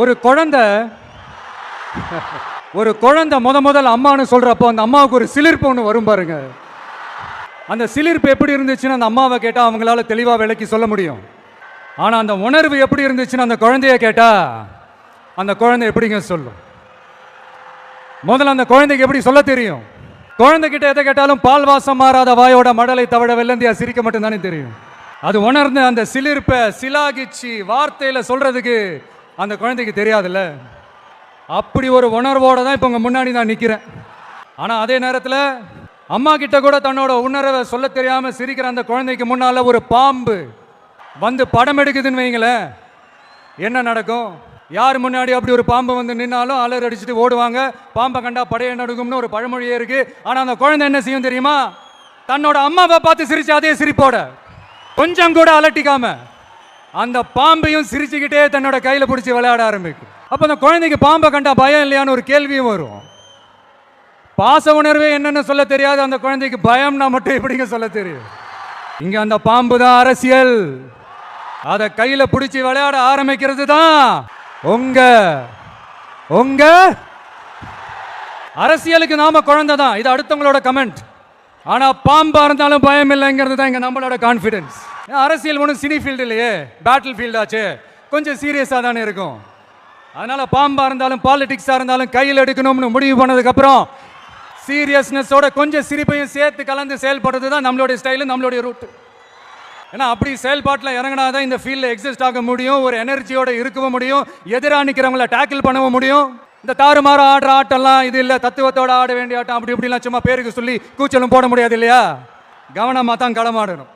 ஒரு குழந்தை ஒரு குழந்தை முத முதல் அம்மான்னு சொல்றப்போ அந்த அம்மாவுக்கு ஒரு சிலிர்ப்பு ஒன்று வரும் பாருங்க. அந்த சிலிர்ப்பு எப்படி இருந்துச்சுன்னு அந்த அம்மாவை கேட்டால் அவங்களால தெளிவாக விளக்கி சொல்ல முடியும். ஆனால் அந்த உணர்வு எப்படி இருந்துச்சுன்னு அந்த குழந்தைய கேட்டால் அந்த குழந்தை எப்படிங்க சொல்லும்? முதல்ல அந்த குழந்தைக்கு எப்படி சொல்ல தெரியும்? குழந்தைகிட்ட எதை கேட்டாலும் பால் வாசம் மாறாத வாயோட மடலை தவிட வெள்ளந்தியா சிரிக்க மட்டும்தானே தெரியும். அது உணர்ந்து அந்த சிலிர்ப்பை சிலாகிச்சு வார்த்தையில் சொல்றதுக்கு அந்த குழந்தைக்கு தெரியாதுல்ல? அப்படி ஒரு உணர்வோட தான் இப்போ உங்கள் முன்னாடி நான் நிற்கிறேன் ஆனால் அதே நேரத்தில் அம்மா கிட்ட கூட தன்னோட உணர்வை சொல்ல தெரியாமல் சிரிக்கிற அந்த குழந்தைக்கு முன்னால் ஒரு பாம்பு வந்து படம் எடுக்குதுன்னு வைங்களேன். என்ன நடக்கும்? யார் முன்னாடி அப்படி ஒரு பாம்பு வந்து நின்னாலும் அலர் அடிச்சுட்டு ஓடுவாங்க? பாம்பை கண்டா படையை நடக்கும்னு ஒரு பழமொழியே இருக்கு. ஆனால் அந்த குழந்தை என்ன செய்யும் தெரியுமா? தன்னோட அம்மாவை பார்த்து சிரிச்சு அதே சிரிப்போட. கொஞ்சம் கூட அலட்டிக்காம அந்த பாம்பையும் சிரிச்சுக்கிட்டே தன்னோட கையில் பிடிச்சி விளையாட ஆரம்பிக்கும். அப்போ அந்த குழந்தைக்கு பாம்பை கண்டா பயம் இல்லையான்னு ஒரு கேள்வியும் வரும். பாச உணர்வே என்னன்னு சொல்ல தெரியாது. அந்த குழந்தைக்கு பயம்னா மட்டும் எப்படிங்க சொல்ல தெரியும்? இங்க அந்த பாம்பு தான் அரசியல். அதை கையில் பிடிச்சி விளையாட ஆரம்பிக்கிறது தான் உங்க உங்க அரசியலுக்கு நாம குழந்தை தான் இது அடுத்தவங்களோட கமெண்ட். ஆனா பாம்பா இருந்தாலும் பயம் இல்லைங்கிறது தான் இங்க நம்மளோட கான்ஃபிடென்ஸ் அரசியல் ஒன்றும் சினி ஃபீல்டு இல்லையே. பேட்டில் ஃபீல்டாச்சு கொஞ்சம் சீரியஸாக தானே இருக்கும். அதனால பாம்பா இருந்தாலும் பாலிடிக்ஸா இருந்தாலும் கையில் எடுக்கணும்னு முடிவு பண்ணதுக்கப்புறம் சீரியஸ்னஸோட கொஞ்சம் சிரிப்பையும் சேர்த்து கலந்து செயல்படுறது தான் நம்மளுடைய ஸ்டைலு நம்மளுடைய ரூட் ஏன்னா அப்படி செயல்பாட்டில் இறங்கினா தான் இந்த ஃபீல்டில் எக்ஸிஸ்ட் ஆக முடியும் ஒரு எனர்ஜியோட இருக்கவும் முடியும் எதிராக நிற்கிறவங்கள டேக்கிள் பண்ணவும் முடியும். இந்த தாறுமாற ஆடுற ஆட்டம்லாம் இது இல்லை தத்துவத்தோட ஆட வேண்டிய ஆட்டம் அப்படி இப்படிலாம் சும்மா பேருக்கு சொல்லி கூச்சலும் போட முடியாது இல்லையா? கவனமாக தான் களமாடணும்.